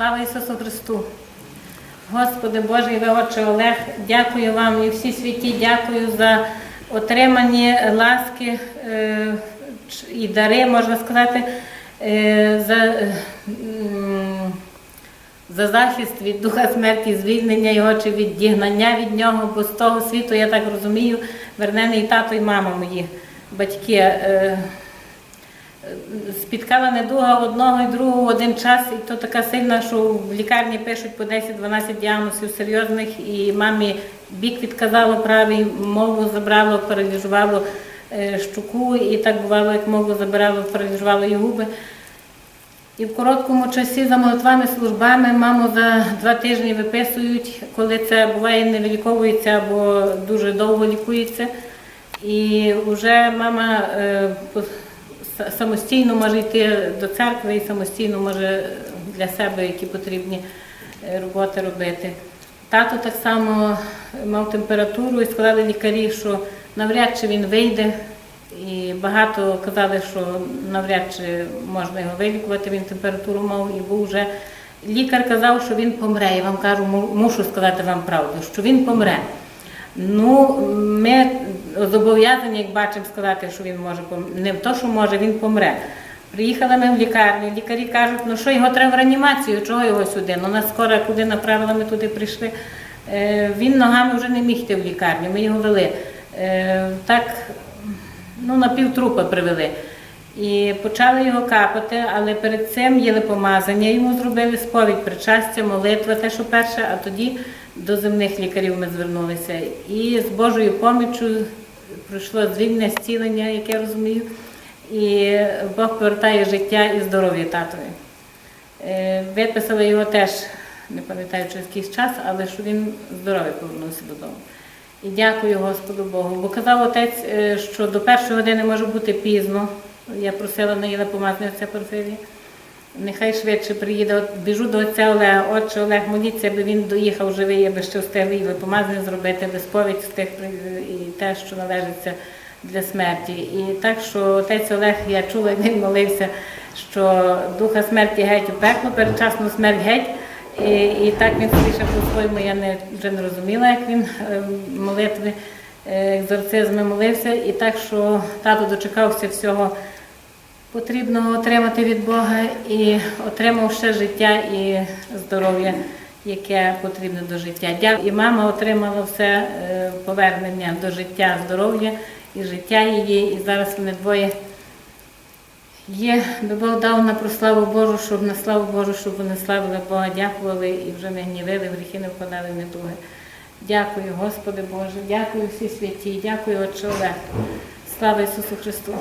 Слава Ісусу Христу! Господи Боже, і ви, Отче Олег, дякую вам і всі святі, дякую за отримані ласки е, і дари, можна сказати, е, за, е, за захист від духа смерті, звільнення його чи від дігнання від нього, бо з того світу, я так розумію, вернений тато і мама мої батьки. Спіткала недуга одного і другого один час, і то така сильна, що в лікарні пишуть по 10-12 діагнозів серйозних, і мамі бік відказало правий, мову забрало, паралізувало е, щуку, і так бувало, як мову забирало, паралізувало і губи. І в короткому часі за молитвами службами маму за два тижні виписують, коли це буває не виліковується або дуже довго лікується. І вже мама е, самостійно може йти до церкви і самостійно може для себе які потрібні е, роботи робити. Тато так само мав температуру і сказали лікарі, що навряд чи він вийде. І багато казали, що навряд чи можна його вилікувати, він температуру мав і був вже. Лікар казав, що він помре. Я вам кажу, мушу сказати вам правду, що він помре. Ну, ми зобов'язані, як бачимо, сказати, що він може помре. Не то, що може, він помре. Приїхали ми в лікарню, лікарі кажуть, ну що його треба в реанімацію, чого його сюди? Ну нас скоро куди направили, ми туди прийшли. Е, Він ногами вже не міг йти в лікарню, ми його вели. Е, Так, ну, на півтрупа привели. І почали його капати, але перед цим їли помазання, йому зробили сповідь, причастя, молитва, те, що перше, а тоді до земних лікарів ми звернулися. І з Божою поміччю пройшло звільнення, зцілення, як я розумію. І Бог повертає життя і здоров'я татові. Е, Виписали його теж, не пам'ятаю через якийсь час, але що він здоровий повернувся додому. І дякую Господу Богу. Бо казав отець, е, що до першої години може бути пізно. Я просила на її помазання Порфирія. Нехай швидше приїде. Біжу до отця Олега, отче Олег, моліться, аби він доїхав живий, аби ще встигли і помазання зробити, аби сповідь при- і те, що належиться для смерті. І так, що отець Олег, я чула, він молився, що духа смерті геть у пекло, передчасну смерть геть. І, і так він скоріше по-своєму, я не, вже не розуміла, як він е, молитви, е, екзорцизми молився. І так, що тато дочекався всього потрібного отримати від Бога і отримав ще життя і здоров'я, яке потрібне до життя. Дя- І мама отримала все е, повернення до життя, здоров'я і життя її. І зараз вони двоє є. Бог дав на прославу Божу, щоб на славу Божу, щоб вони славили Бога, дякували і вже не гнівили, в гріхи не впадали в недуги. Дякую, Господи Боже, дякую всі святі, дякую, Отче Олег. Слава Ісусу Христу!